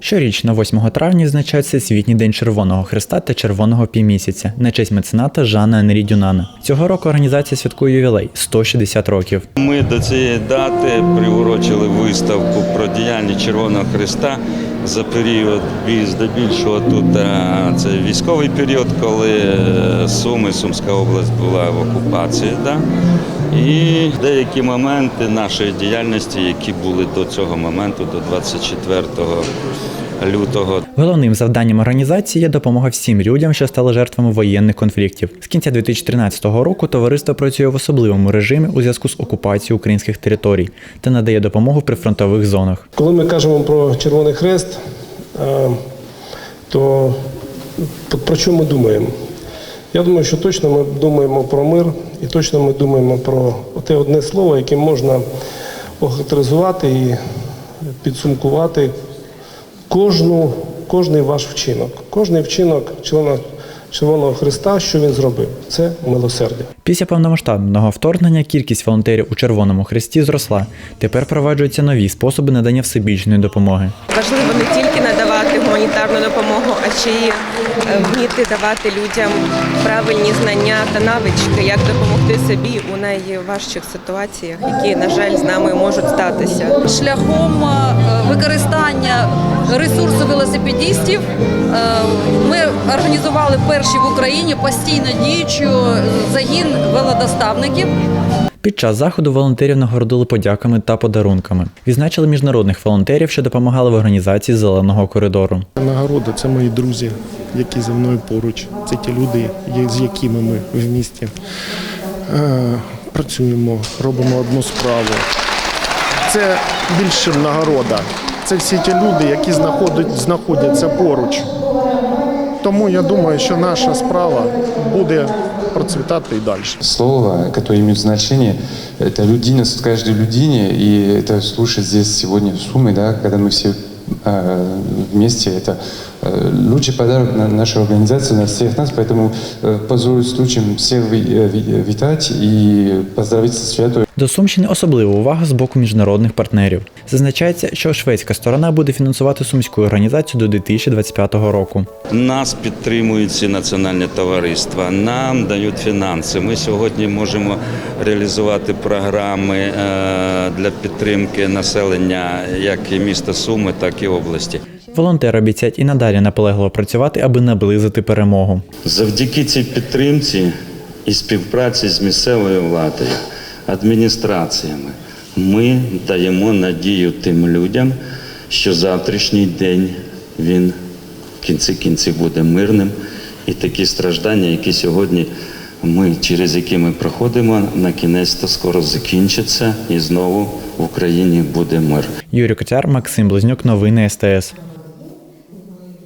Щорічно, 8 травня, відзначається Світній день Червоного Христа та Червоного півмісяця на честь мецената Жана Енрі Дюнана. Цього року організація святкує ювілей 160 років. Ми до цієї дати приурочили виставку про діяльність Червоного Христа за період більш здебільшого тут це військовий період, коли е, Суми, Сумська область була в окупації. Да? І деякі моменти нашої діяльності, які були до цього моменту, до 24 лютого. Головним завданням організації є допомога всім людям, що стали жертвами воєнних конфліктів. З кінця 2013 року товариство працює в особливому режимі у зв'язку з окупацією українських територій та надає допомогу в прифронтових зонах. Коли ми кажемо про Червоний Хрест, е, то про що ми думаємо? Я думаю, що точно ми думаємо про мир і точно ми думаємо про те одне слово, яке можна охарактеризувати і підсумкувати кожну, кожний ваш вчинок. Кожний вчинок члена Червоного Христа, що він зробив, це милосердя. Після повномасштабного вторгнення кількість волонтерів у Червоному Хресті зросла. Тепер впроваджуються нові способи надання всебічної допомоги. Важливо не тільки гуманітарну допомогу, а ще й е, вміти давати людям правильні знання та навички, як допомогти собі у найважчих ситуаціях, які, на жаль, з нами можуть статися. шляхом е, використання ресурсу велосипедистів. Е, Ми організували перші в Україні постійно діючу загін велодоставників. Під час заходу волонтерів нагородили подяками та подарунками. Відзначили міжнародних волонтерів, що допомагали в організації зеленого коридору. Нагорода це мої друзі, які зі мною поруч. Це ті люди, з якими ми в місті е, працюємо, робимо одну справу. Це більше нагорода. Це всі ті люди, які знаходять, знаходяться поруч. Тому я думаю, що наша справа буде процвітати і далі. слово, которое имеет значение, это людиность в каждой людине, и это слушать здесь сегодня в Сумы, да, когда мы все э, вместе, это э, лучший подарок на нашу организацию, на всех нас, поэтому э, позволю случаем всех ви- э, ви- витать и поздравить со святой До Сумщини особлива увага з боку міжнародних партнерів. Зазначається, що шведська сторона буде фінансувати сумську організацію до 2025 року. Нас підтримують ці національні товариства, нам дають фінанси. Ми сьогодні можемо реалізувати програми е, для підтримки населення як і міста Суми, так і області. Волонтери обіцяють і надалі наполегливо працювати, аби наблизити перемогу. Завдяки цій підтримці і співпраці з місцевою владою, адміністраціями, ми даємо надію тим людям, що завтрашній день він в кінці кінців буде мирним, і такі страждання, які сьогодні ми через які ми проходимо, на кінець то скоро закінчаться, і знову в Україні буде мир. Юрій Котяр, Максим Близнюк, новини СТС.